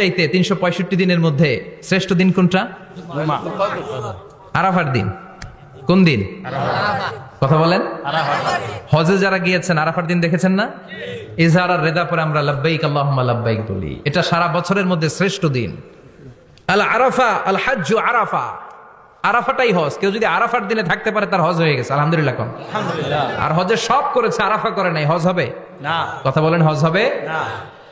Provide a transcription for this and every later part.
সবচাইতে তিনশো পঁয়ষট্টি দিনের মধ্যে শ্রেষ্ঠ দিন কোনটা? আরাফার দিন। কোন দিন? কথা বলেন। হজে যারা গিয়েছেন আরাফার দিন দেখেছেন না? ইজহার আর রেদা পরে আমরা লাব্বাইক আল্লাহুম্মা লাব্বাইক বলি। এটা সারা বছরের মধ্যে শ্রেষ্ঠ দিন। আল আরাফা আল হাজ্জু আরাফা। আরাফাটাই হজ। কেউ যদি আরাফার দিনে থাকতে পারে তার হজ হয়ে গেছে। আলহামদুলিল্লাহ কোন আর হজে সব করেছে আরাফা করে নাই। হজ হবে? না। কথা বলেন হজ হবে? না।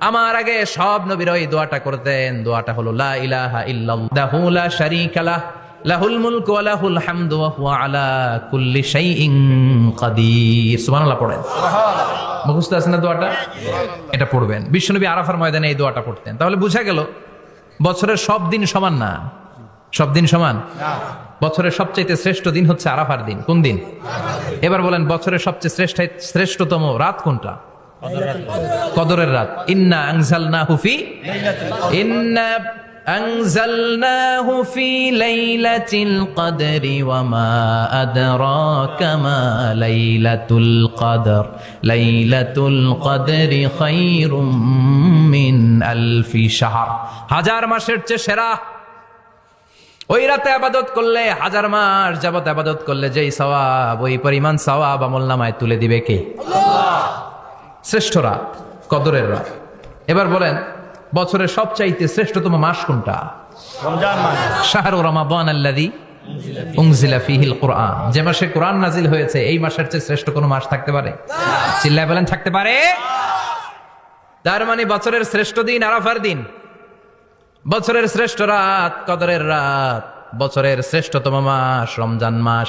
আমার আগে সব নবীর ওই দোয়াটা করতেন। দোয়াটা হলো লা ইলাহা ইল্লাল্লাহু লা শারীকা লাহ লাহুল মুলকু ওয়া লাহুল হামদু ওয়া হুয়া আলা কুল্লি শাইইন কাদির। সুবহানাল্লাহ পড়েন। মুখস্থ আছে না দোয়াটা? এটা পড়বেন। বিশ্বনবী আরাফার ময়দানে এই দোয়াটা পড়তেন। তাহলে বুঝা গেল বছরের সব দিন সমান না? সব দিন সমান? বছরের সবচাইতে শ্রেষ্ঠ দিন হচ্ছে আরাফার দিন। কোন দিন। এবার বলেন বছরের সবচেয়ে শ্রেষ্ঠ শ্রেষ্ঠতম রাত কোনটা? কদরের রাত ইন্না আনজালনা হুফি ইন্না أنزلناه في ليلة القدر وما أدراك ما ليلة القدر ليلة القدر خير من ألف شهر হাজার মাসের চেয়ে সেরা ওই রাতে আবাদত করলে হাজার মাস যাবত আবাদত করলে যেই সওয়াব ওই পরিমাণ সওয়াব আমল নামায় তুলে দিবে কে শ্রেষ্ঠ রাত কদরের রাত। এবার বলেন বছরের সবচাইতে শ্রেষ্ঠতম মাস কোনটা? শাহরু রমাদান আল্লাযী উনজিলা ফিহিল কোরআন। যে মাসে কোরআন নাজিল হয়েছে এই মাসের চেয়ে শ্রেষ্ঠ কোনো মাস থাকতে পারে? চিল্লায় বলেন থাকতে পারে। তার মানে বছরের শ্রেষ্ঠ দিন আরাফার দিন। বছরের শ্রেষ্ঠ রাত কদরের রাত। বছরের শ্রেষ্ঠতম মাস রমজান মাস।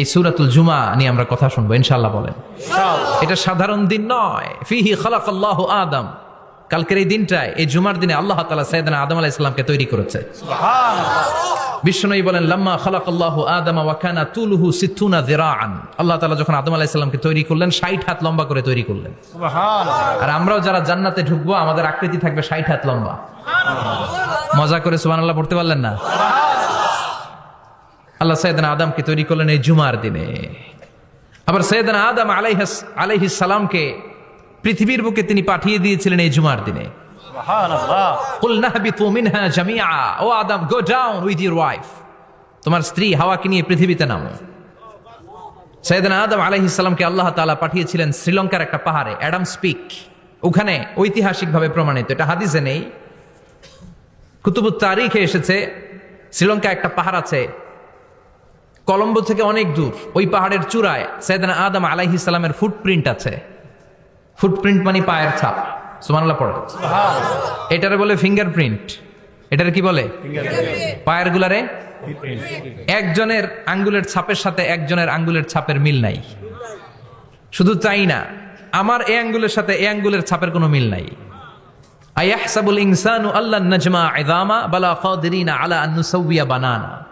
এই সুরাতুল জুমা নিয়ে আমরা কথা শুনব ইনশাল্লাহ বলেন। এটা সাধারণ দিন নয়। ফিহি খালাক আল্লাহ আদম। কালকের এই দিনটায় এই জুমার দিনে আল্লাহ তালা সৈয়দনা আদম আলাহ ইসলামকে তৈরি করেছে। বলেন লাম্মা খালাক আল্লাহ আদম ওয়াকানা তুলহু সিথুনা দিরাআন আল্লাহ তাআলা যখন আদম আলাইহিস সালামকে তৈরি করলেন 60 হাত লম্বা করে তৈরি করলেন। আর আমরাও যারা জান্নাতে ঢুকবো আমাদের আকৃতি থাকবে 60 হাত লম্বা। মজা করে সুবান আল্লাহ পড়তে পারলেন না? আল্লাহ সৈয়দান আদমকে তৈরি করলেন এই জুমার দিনে। আবার সৈয়দান আদম আলাইহাস আলাইহ সালামকে পৃথিবীর বুকে তিনি পাঠিয়ে দিয়েছিলেন এই জুমার দিনে। তোমার স্ত্রী হাওয়াকে নিয়ে পৃথিবীতে নামো। আদম আল্লাহ তালা পাঠিয়েছিলেন শ্রীলঙ্কার একটা পাহাড়ে অ্যাডাম স্পিক ওখানে ঐতিহাসিকভাবে প্রমাণিত এটা হাদিসে নেই। কুতুবুত এসেছে শ্রীলঙ্কা একটা পাহাড় আছে কলম্বো থেকে অনেক দূর। ওই পাহাড়ের চূড়ায় সৈয়দনা আদম আলাইহিস সালামের ফুটপ্রিন্ট আছে। ফুটপ্রিন্ট মানে পায়ের ছাপ। সুমানাল্লাহ পড়ে। এটারে বলে ফিঙ্গারপ্রিন্ট এটারে কি বলে? পায়ের গুলারে? একজনের আঙ্গুলের ছাপের সাথে একজনের আঙ্গুলের ছাপের মিল নাই। শুধু তাই না আমার এ আঙ্গুলের সাথে এ আঙ্গুলের ছাপের কোনো মিল নাই। আয়াহসাবুল ইনসানু আল্লাহ নাজমা আলা বানানা।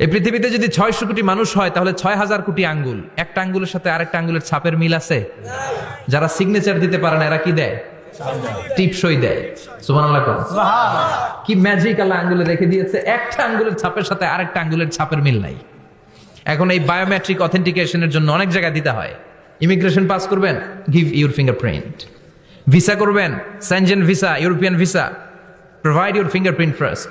এই পৃথিবীতে যদি ছয়শো কোটি মানুষ হয় তাহলে ছয় হাজার কোটি আঙ্গুল। একটা আঙ্গুলের সাথে আরেকটা আঙ্গুলের ছাপের মিল আছে? যারা সিগনেচার দিতে পারে না এরা কি দেয়? টিপসই দেয়। করুন। কি ম্যাজিক আল্লাহ আঙ্গুলে রেখে দিয়েছে? একটা আঙ্গুলের ছাপের সাথে আরেকটা আঙ্গুলের ছাপের মিল নাই। এখন এই বায়োমেট্রিক অথেন্টিকেশনের জন্য অনেক জায়গায় দিতে হয়। ইমিগ্রেশন পাস করবেন গিভ ইউর ফিঙ্গারপ্রিন্ট ভিসা করবেন Schengen visa European visa provide your fingerprint first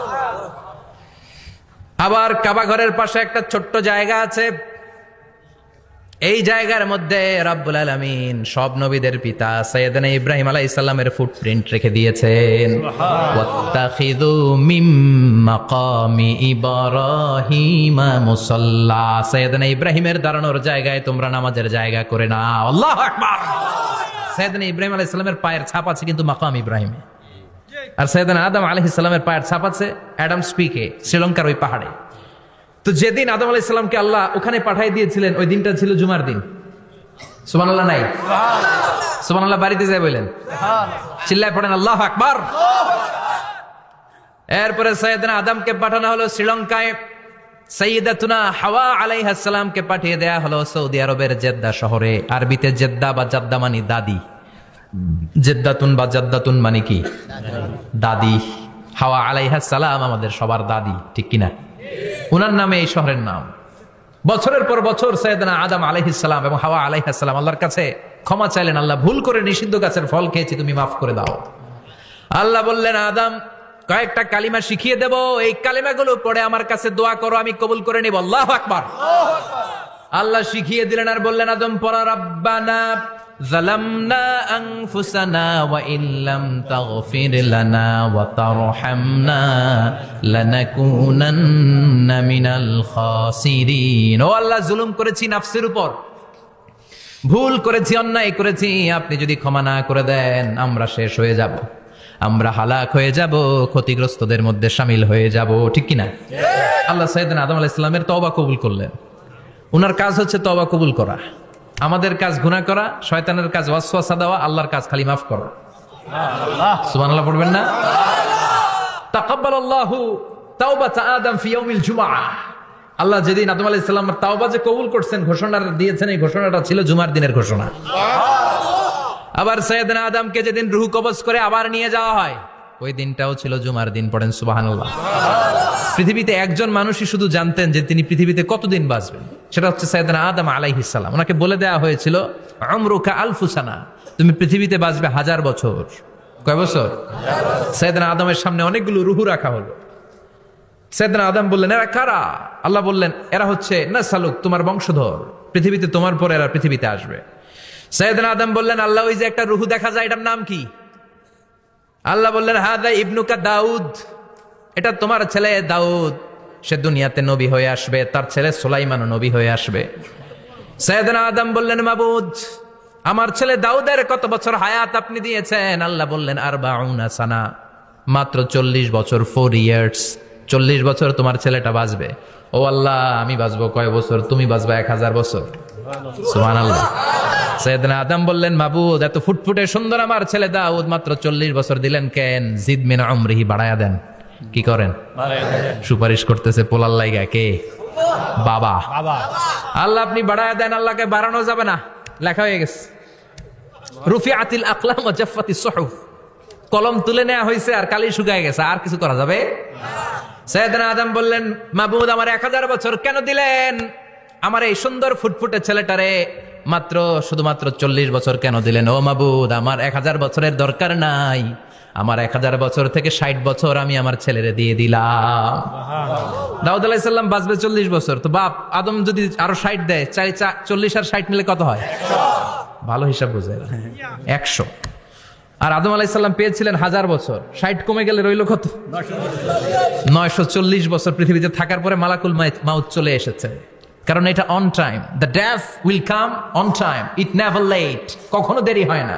আবার কাবা ঘরের পাশে একটা ছোট্ট জায়গা আছে। এই জায়গার মধ্যে রাব্বুল আলামিন সব নবীদের পিতা সৈয়দনা ইব্রাহিম আলাইহিস সালামের ফুটপ্রিন্ট রেখে দিয়েছেন। মুসাল্লা। সৈয়দনা ইব্রাহিমের দাঁড়ানোর জায়গায় তোমরা নামাজের জায়গা করে নাও। আল্লাহু আকবার। সৈয়দনা ইব্রাহিম আলাইহিস সালামের পায়ের ছাপ আছে কিন্তু মাকাম ইব্রাহিমে আর সৈয়দনা আদম আলাইহিস সালামের পায়ের ছাপ আছে, অ্যাডাম স্পিকে, শ্রীলঙ্কার ওই পাহাড়ে। তো যেদিন আদম আলাইহিস সালামকে আল্লাহ ওখানে পাঠাই দিয়েছিলেন, ওই দিনটা ছিল জুমার দিন। সুবহানাল্লাহ নাই? সুবহানাল্লাহ বাড়িতে যায় বললেন চিল্লায় পড়েন, আল্লাহ আকবার। এরপরে সৈয়দনা আদমকে পাঠানো হলো শ্রীলঙ্কায়। সৈয়দাতুনা হাওয়া আলাইহাস সালামকে পাঠিয়ে দেয়া হলো সৌদি আরবের জেদ্দা শহরে। আরবিতে জেদ্দা বা জাদ্দা মানে দাদি। জেদ্দাতুন বা জাদ্দাতুন মানে কি? দাদি। হাওয়া আলাইহাস সালাম আমাদের সবার দাদি, ঠিক কিনা? উনার নামে এই শহরের নাম। বছরের পর বছর সৈয়দনা আদম আলাইহিস সালাম এবং হাওয়া আলাইহাস সালাম আল্লাহর কাছে ক্ষমা চাইলেন, আল্লাহ ভুল করে নিষিদ্ধ গাছের ফল খেয়েছি, তুমি মাফ করে দাও। আল্লাহ বললেন, আদম, কয়েকটা কালিমা শিখিয়ে দেব, এই কালিমাগুলো পড়ে আমার কাছে দোয়া করো, আমি কবুল করে নিব। আল্লাহ আকবার। আল্লাহ শিখিয়ে দিলেন আর বললেন, আদম, পড়া, রব্বানা ظلمنا أنفسنا وإن لم تغفر لنا وترحمنا لنكونن من الخاسرين ও আল্লাহ জুলুম করেছি নাফসের উপর ভুল করেছি অন্যায় করেছি আপনি যদি ক্ষমা না করে দেন আমরা শেষ হয়ে যাব আমরা হালাক হয়ে যাব ক্ষতিগ্রস্তদের মধ্যে সামিল হয়ে যাব ঠিক কিনা আল্লাহ সাইদিন আদম আলাহ ইসলামের তবা কবুল করলেন ওনার কাজ হচ্ছে তবা কবুল করা আমাদের কাজ গুণা করা, শয়তানের কাজ ওয়াসওয়াসা দেওয়া, আল্লাহর কাজ খালি মাফ করা। সুবহানাল্লাহ পড়বেন না? তাকাব্বাল আল্লাহু তাওবাতা আদম ফি ইয়াউমিল জুমআহ আল্লাহ যেদিন আদম আলাইহিস সালামের তাওবা যে কবুল করছেন, ঘোষণা দিয়েছেন, এই ঘোষণাটা ছিল জুমার দিনের ঘোষণা। আবার সৈয়দনা আদমকে যেদিন রুহ কবজ করে আবার নিয়ে যাওয়া হয়, ওই দিনটাও ছিল জুমার দিন, পড়েন সুবহানাল্লাহ। পৃথিবীতে একজন মানুষই শুধু জানতেন যে তিনি পৃথিবীতে কতদিন বাঁচবেন। সেটা হচ্ছে সৈয়দনা আদম আলাইহিস সালাম। ওনাকে বলে দেওয়া হয়েছিল, আমরুকা আলফুসানা, তুমি পৃথিবীতে বাঁচবে হাজার বছর। কয় বছর? সৈয়দনা আদমের সামনে অনেকগুলো রুহু রাখা হলো। সৈয়দনা আদম বললেন, এরা কারা? আল্লাহ বললেন, এরা হচ্ছে না সালুক তোমার বংশধর। পৃথিবীতে তোমার পরে এরা পৃথিবীতে আসবে। সৈয়দনা আদম বললেন, আল্লাহ, ওই যে একটা রুহু দেখা যায়, এটার নাম কি? আল্লাহ বললেন হাদা ইবনুকা দাউদ। এটা তোমার ছেলে দাউদ। সে দুনিয়াতে নবী হয়ে আসবে, তার ছেলে সুলাইমানও নবী হয়ে আসবে। সৈয়দনা আদম বললেন, মাবুদ, আমার ছেলে দাউদের কত বছর হায়াত আপনি দিয়েছেন? আল্লাহ বললেন আর বাউনা সানা, মাত্র চল্লিশ বছর ফোর ইয়ার্স চল্লিশ বছর তোমার ছেলেটা বাঁচবে। ও আল্লাহ, আমি বাঁচবো কয় বছর? তুমি বাঁচবা এক হাজার বছর। আল্লাহ সৈয়দনা আদম বললেন, মাবুদ, এত ফুটফুটে সুন্দর আমার ছেলে দাউদ, মাত্র চল্লিশ বছর দিলেন কেন? জিদ মিনা অমরিহি বাড়ায়া দেন। কি করেন? সুপারিশ করতেছে পোলার লাইগা কে? বাবা। আল্লাহ আপনি বাড়ায়া দেন আল্লাহকে বাড়ানো যাবে না। লেখা হয়ে গেছে। রুফি আতিল আকলাম জাফাতি সহুফ। কলম তুলে নেওয়া হয়েছে আর কালি শুকায় গেছে আর কিছু করা যাবে? সৈয়দনা আদম বললেন মাহবুদ আমার এক হাজার বছর কেন দিলেন? আমার এই সুন্দর ফুটফুটে ছেলেটারে মাত্র শুধুমাত্র চল্লিশ বছর কেন দিলেন? ও মাবুদ আমার এক হাজার বছরের দরকার নাই। আমার এক হাজার বছর থেকে ষাট বছর আমি আমার ছেলেরে দিয়ে দিলাম। দাউদ আলাইসাল্লাম বাঁচবে চল্লিশ বছর। তো বাপ, আদম যদি আরও ষাট দেয়, চাই চল্লিশ আর ষাট নিলে কত হয়? ভালো হিসাব বোঝে। একশো। আর আদম আলাইসাল্লাম পেয়েছিলেন হাজার বছর। ষাট কমে গেলে রইল কত? নয়শো চল্লিশ বছর পৃথিবীতে থাকার পরে মালাকুল মাউত চলে এসেছে। কারণ এটা on time the death will come on time it never late কখনো দেরি হয় না।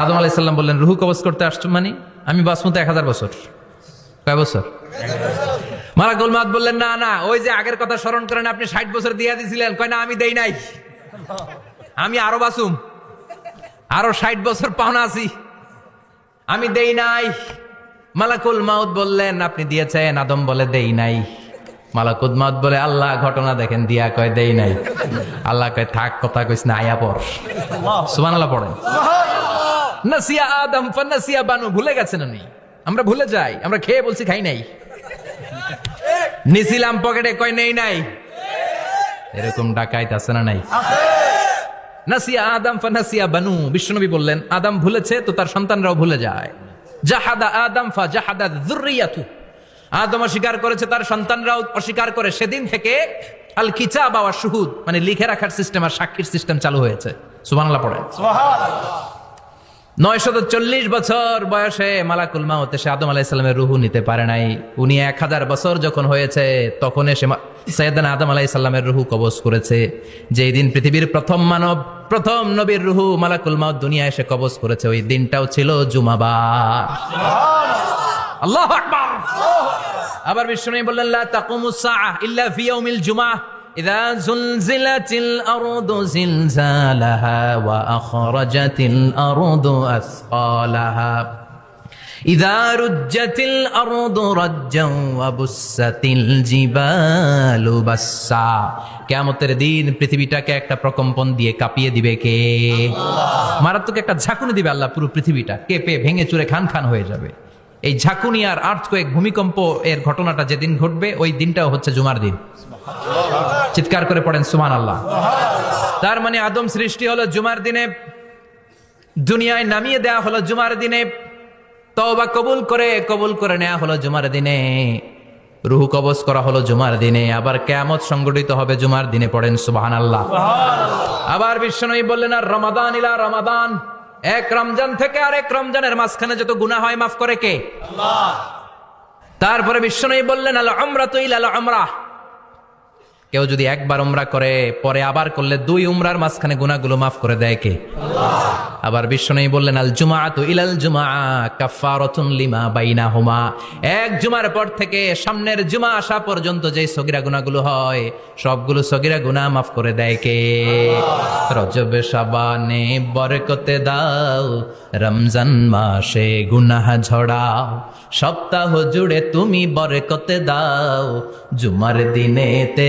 আদম আলাইসাল্লাম বললেন, রুহু কবজ করতে আসছো মানে? আমি বাসমতো এক হাজার বছর। কয় বছর? মালাকুল মাউত বললেন, না না, ওই যে আগের কথা স্মরণ করেন, আপনি ষাট বছর দিয়ে দিয়েছিলেন কয়, না, আমি দেই নাই। আমি আরও বাসুম আরও ষাট বছর পাওনা আছি। আমি দেই নাই। মালাকুল মাউদ বললেন, আপনি দিয়েছেন, আদম বলে দেই নাই। মালাকুল মাউদ বলে, আল্লাহ ঘটনা দেখেন, দিয়া কয়, দেই নাই। আল্লাহ কয়, থাক, কথা কইস না, আয়া পর সুমান আল্লাহ পড়েন। নাসিয়া আদম, ফান্নাসিয়া বানু, ভুলে গেছেন উনি। আমরা ভুলে যাই, আমরা খেয়ে বলছি খাই নাই। নিছিলাম পকেটে কয় নেই নাই। এরকম ডাকাইত আছে না নাই? নাসিয়া আদম ফানাসিয়া বানু, বিশ্বনবী বললেন, আদম ভুলেছে তো তার সন্তানরাও ভুলে যায়। জাহাদা আদম, ফা জাহাদা যুররিয়াতু। আদম অস্বীকার করেছে, তার সন্তানরাও অস্বীকার করে। সেদিন থেকে আল কিতাব ওয়া শুহুদ মানে লিখে রাখার সিস্টেম আর সাক্ষীর সিস্টেম চালু হয়েছে। সুবহানাল্লাহ পড়েন। নয়শত চল্লিশ বছর বয়সে আদম রুহু নিতে পারে নাই। উনি এক হাজার বছর যখন হয়েছে, তখন এসে আদম রুহু কবজ করেছে। যেই দিন পৃথিবীর প্রথম মানব, প্রথম নবীর রুহু দুনিয়া এসে কবজ করেছে, ওই দিনটাও ছিল জুমাবার আল্লাহ আবার বিষ্ণু বললেন, লা আরদু জিলজালাহা ওয়া আখরাজাতিল আরদু আসকালাহা ইযা রুজ্জাতিল আরদু রাজ্জান ওয়া বুসাতিল জিবালু বাসসা কিয়ামতের দিন পৃথিবীটাকে একটা প্রকম্পন দিয়ে কাঁপিয়ে দিবে কে? মারাত্মক একটা ঝাঁকুনি দিবে আল্লাহ পুরো পৃথিবীটা। কেঁপে ভেঙে চুরে খান খান হয়ে যাবে। এই ঝাঁকুনি আর আর্থ কয়েক ভূমিকম্প এর ঘটনাটা যেদিন ঘটবে, ওই দিনটাও হচ্ছে জুমার দিন। চিৎকার করে পড়েন সুমান আল্লাহ তার মানে আদম সৃষ্টি হলো জুমার দিনে দুনিয়ায় নামিয়ে দেয়া হলো জুমার দিনে তওবা কবুল করে কবুল করে নেওয়া হলো জুমার দিনে রুহু কবজ করা হলো জুমার দিনে আবার কেয়ামত সংগঠিত হবে জুমার দিনে পড়েন সুবাহান আল্লাহ আবার বিশ্বনবী বললেন আর রমাদান ইলা রমাদান। এক রমজান থেকে আরেক রমজানের মাঝখানে যত গুনাহ হয় মাফ করে কে? তারপরে বিশ্বনবী বললেন আল আমরা তো ইল আমরা কেউ যদি একবার উমরা করে পরে আবার করলে দুই উমরার মাঝখানে গুনাহগুলো মাফ করে দেয় কে? আবার বিশ্বনবী বললেন আল জুমা তো ইলাল জুমা কাফারাতুন লিমা বাইনাহুমা। এক জুমার পর থেকে সামনের জুমা আসা পর্যন্ত যে সগিরা গুনাহগুলো হয় সবগুলো সগিরা গুনাহ মাফ করে দেয় কে? রজব শাবানে বরকতে দাও রমজান মাসে গুনাহ ঝড়াও সপ্তাহ জুড়ে তুমি বরকতে দাও জুমার দিনে দিনেতে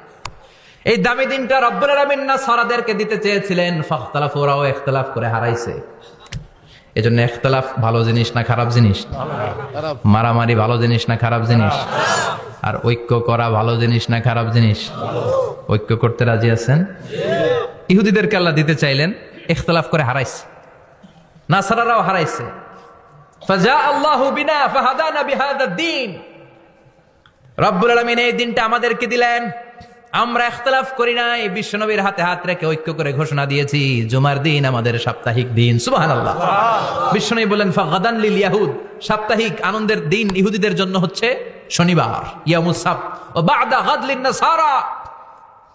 এই দামি দিনটা রব্বুল আলামিন না সারাদেরকে দিতে চেয়েছিলেন। ফাখতালাফু ওরাও ইখতলাফ করে হারাইছে। এজন্য ইখতলাফ ভালো জিনিস না খারাপ জিনিস? মারামারি ভালো জিনিস না খারাপ জিনিস? আর ঐক্য করা ভালো জিনিস না খারাপ জিনিস? ঐক্য করতে রাজি আছেন? ইহুদিদেরকে আল্লাহ দিতে চাইলেন ইখতলাফ করে হারাইছে। না নাসারারাও হারাইছে। রব্বুল আলমিন এই দিনটা আমাদেরকে দিলেন। আমরা ইখতলাফ করি নাই বিশ্বনবীর হাতে হাত রেখে ঐক্য করে ঘোষণা দিয়েছি জুমার দিন আমাদের সাপ্তাহিক দিন। সুবহানাল্লাহ। বিশ্বনবী বলেন ফাগাদান লিল ইয়াহুদ। সাপ্তাহিক আনন্দের দিন ইহুদিদের জন্য হচ্ছে শনিবার ইয়ামুস সাbt ও বাদা গাদ লিন নাসারা।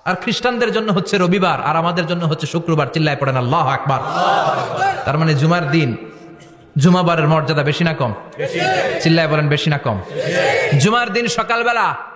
আর খ্রিস্টানদের জন্য হচ্ছে রবিবার আর আমাদের জন্য হচ্ছে শুক্রবার। চিল্লায় পড়েন আল্লাহ আকবার। তার মানে জুমার দিন জুমাবারের মর্যাদা বেশি না কম? চিল্লায় বলেন বেশি না কম? জুমার দিন সকালবেলা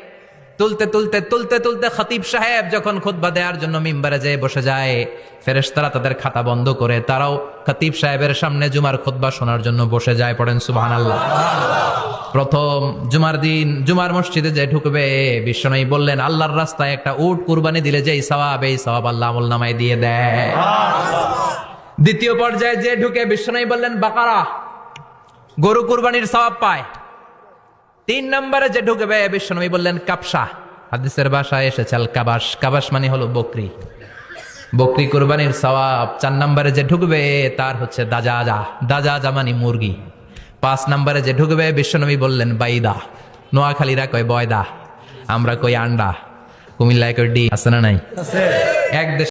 তুলতে তুলতে তুলতে তুলতে খতিব সাহেব যখন খুতবা দেওয়ার জন্য মিম্বারে যেয়ে বসে যায়, ফেরেশতারা তাদের খাতা বন্ধ করে তারাও খতিব সাহেবের সামনে জুমার খুতবা শোনার জন্য বসে যায় পড়েন, সুবহানাল্লাহ। প্রথম জুমার দিন, জুমার মসজিদে যে ঢুকবে বিশ্বনয়ী বললেন, আল্লাহর রাস্তায় একটা উট কুরবানি দিলে যে সওয়াব, এই সওয়াব আল্লাহ আমল নামায় দিয়ে দেয়। দ্বিতীয় পর্যায়ে যে ঢুকে বিশ্বনয়ী বললেন, বাকারা, গরু কুরবানির সওয়াব পায়। তিন নম্বরে যে ঢুকবে বিশ্বনবী বললেন কাপসা। হাদিসের ভাষায় এসেছে আল কাবাস কাবাস মানে হলো বকরি। বকরি কুরবানির সওয়াব। চার নম্বরে যে ঢুকবে তার হচ্ছে দাজা দাজা মানে মুরগি। পাঁচ নম্বরে যে ঢুকবে বিশ্বনবী বললেন বাইদা। নোয়াখালীরা কয় বয়দা। আমরা কই আন্ডা। কুমিল্লায় কই ডি আছে না নাই? এক দেশ